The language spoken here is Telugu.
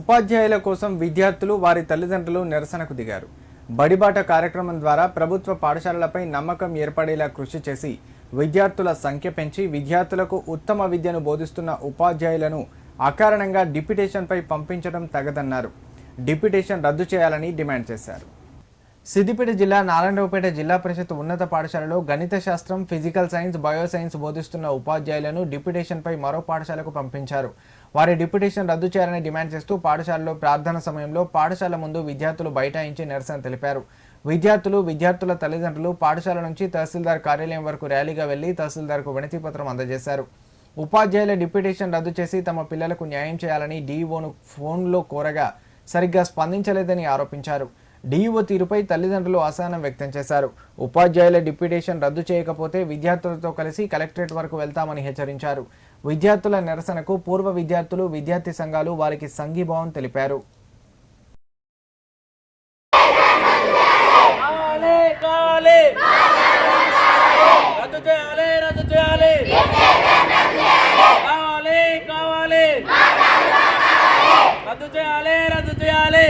ఉపాధ్యాయుల కోసం విద్యార్థులు వారి తల్లిదండ్రులు నిరసనకు దిగారు. బడిబాట కార్యక్రమం ద్వారా ప్రభుత్వ పాఠశాలలపై నమ్మకం ఏర్పడేలా కృషి చేసి విద్యార్థుల సంఖ్య పెంచి విద్యార్థులకు ఉత్తమ విద్యను బోధిస్తున్న ఉపాధ్యాయులను అకారణంగా డిప్యుటేషన్పై పంపించడం తగదన్నారు. డిప్యుటేషన్ రద్దు చేయాలని డిమాండ్ చేశారు. సిద్దిపేట జిల్లా నారాయణరావుపేట జిల్లా పరిషత్ ఉన్నత పాఠశాలలో గణిత శాస్త్రం ఫిజికల్ సైన్స్ బయో సైన్స్ బోధిస్తున్న ఉపాధ్యాయులను డిప్యుటేషన్పై మరో పాఠశాలకు పంపించారు. వారి డిప్యుటేషన్ రద్దు చేయాలని డిమాండ్ చేస్తూ పాఠశాలలో ప్రార్థన సమయంలో పాఠశాల ముందు విద్యార్థులు బైఠాయించి నిరసన తెలిపారు. విద్యార్థులు విద్యార్థుల తల్లిదండ్రులు పాఠశాల నుంచి తహసీల్దార్ కార్యాలయం వరకు ర్యాలీగా వెళ్ళి తహసీల్దార్కు వినతి పత్రం అందజేశారు. ఉపాధ్యాయుల డిప్యుటేషన్ రద్దు చేసి తమ పిల్లలకు న్యాయం చేయాలని డీఈఓను ఫోన్లో కోరగా సరిగ్గా స్పందించలేదని ఆరోపించారు. డీఈఓ తీరుపై తల్లిదండ్రులు అసహనం వ్యక్తం చేశారు. ఉపాధ్యాయుల డిప్యుటేషన్ రద్దు చేయకపోతే విద్యార్థులతో కలిసి కలెక్టరేట్ వరకు వెళ్తామని హెచ్చరించారు. విద్యార్థుల నిరసనకు పూర్వ విద్యార్థులు విద్యార్థి సంఘాలు వారికి సంఘీభావం తెలిపారు. రద్దు చేయాలి రద్దు చేయాలి.